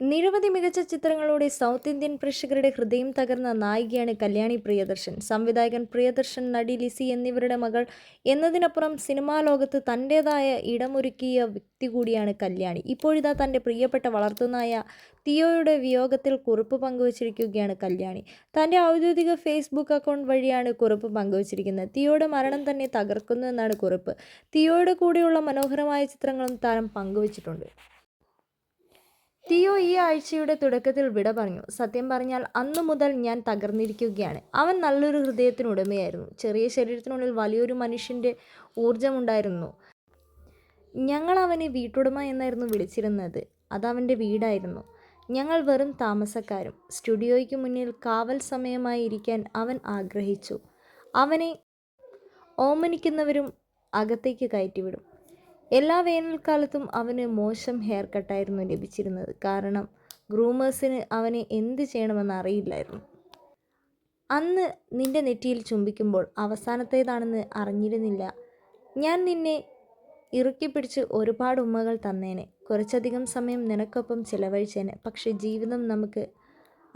നിരവധി മികച്ച ചിത്രങ്ങളോടെ south Indian പ്രേക്ഷകരുടെ ഹൃദയം തകർന്ന നായികയാണ് കല്യാണി പ്രിയദർശൻ. സംവിധായകൻ പ്രിയദർശൻ നടി ലിസി എന്നിവരുടെ മകൾ എന്നതിനപ്പുറം സിനിമാ ലോകത്ത് തന്റേതായ ഇടമൊരുക്കിയ വ്യക്തി കൂടിയാണ് കല്യാണി. ഇപ്പോഴിതാ തന്റെ പ്രിയപ്പെട്ട വളർത്തുനായ തിയോയുടെ വിയോഗത്തിൽ കുറിപ്പ് പങ്കുവച്ചിരിക്കുകയാണ് കല്യാണി. തന്റെ ഔദ്യോഗിക ഫേസ്ബുക്ക് അക്കൗണ്ട് വഴിയാണ് കുറിപ്പ് പങ്കുവച്ചിരിക്കുന്നത്. തിയോയുടെ മരണം തന്നെ തകർക്കുന്നു എന്നാണ് കുറിപ്പ്. തിയോയുടെ കൂടെയുള്ള മനോഹരമായ ചിത്രങ്ങളും താരം പങ്കുവച്ചിട്ടുണ്ട്. തിയോ ഈ ആഴ്ചയുടെ തുടക്കത്തിൽ വിട പറഞ്ഞു. സത്യം പറഞ്ഞാൽ അന്നു മുതൽ ഞാൻ തകർന്നിരിക്കുകയാണ്. അവൻ നല്ലൊരു ഹൃദയത്തിനുടമയായിരുന്നു. ചെറിയ ശരീരത്തിനുള്ളിൽ വലിയൊരു മനുഷ്യന്റെ ഊർജമുണ്ടായിരുന്നു ഞങ്ങൾ അവനെ വീട്ടുടമ എന്നായിരുന്നു വിളിച്ചിരുന്നത്. അതവന്റെ വീടായിരുന്നു. ഞങ്ങൾ വെറും താമസക്കാരും. സ്റ്റുഡിയോയ്ക്ക് മുന്നിൽ കാവൽ സമയമായി ഇരിക്കാൻ അവൻ ആഗ്രഹിച്ചു. അവനെ ഓമനിക്കുന്നവരും അകത്തേക്ക് കയറ്റിവിടും. എല്ലാ വേനൽക്കാലത്തും അവന് മോശം ഹെയർ കട്ടായിരുന്നു ലഭിച്ചിരുന്നത്. കാരണം ഗ്രൂമേഴ്സിന് അവനെ എന്ത് ചെയ്യണമെന്ന് അറിയില്ലായിരുന്നു. അന്ന് നിന്റെ നെറ്റിയിൽ ചുംബിക്കുമ്പോൾ അവസാനത്തേതാണെന്ന് അറിഞ്ഞിരുന്നില്ല. ഞാൻ നിന്നെ ഇറുക്കി പിടിച്ച് ഒരുപാട് ഉമ്മകൾ തന്നേനെ. കുറച്ചധികം സമയം നിനക്കൊപ്പം ചിലവഴിച്ചേനെ. പക്ഷേ ജീവിതം നമുക്ക്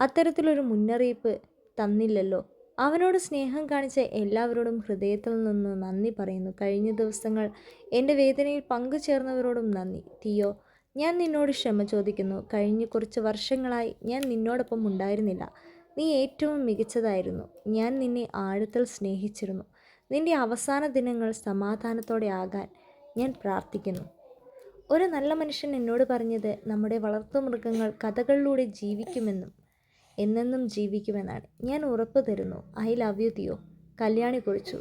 അത്തരത്തിലൊരു മുന്നറിയിപ്പ് തന്നില്ലല്ലോ. അവനോട് സ്നേഹം കാണിച്ച എല്ലാവരോടും ഹൃദയത്തിൽ നിന്ന് നന്ദി പറയുന്നു. കഴിഞ്ഞ ദിവസങ്ങൾ എന്റെ വേദനയിൽ പങ്കുചേർന്നവരോടും നന്ദി. തിയോ ഞാൻ നിന്നോട് ക്ഷമ ചോദിക്കുന്നു. കഴിഞ്ഞ കുറച്ച് വർഷങ്ങളായി ഞാൻ നിന്നോടൊപ്പം ഉണ്ടായിരുന്നില്ല. നീ ഏറ്റവും മികച്ചതായിരുന്നു. ഞാൻ നിന്നെ ആഴത്തിൽ സ്നേഹിച്ചിരുന്നു. നിന്റെ അവസാന ദിനങ്ങൾ സമാധാനത്തോടെ ആകാൻ ഞാൻ പ്രാർത്ഥിക്കുന്നു. ഒരു നല്ല മനുഷ്യൻ എന്നോട് പറഞ്ഞത് നമ്മുടെ വളർത്തുമൃഗങ്ങൾ കഥകളിലൂടെ ജീവിക്കുമെന്നും എന്നെന്നും ജീവിക്കുമെന്നാണ്. ഞാൻ ഉറപ്പ് തരുന്നു. I love you Theo. Kalyani കുറിച്ചു.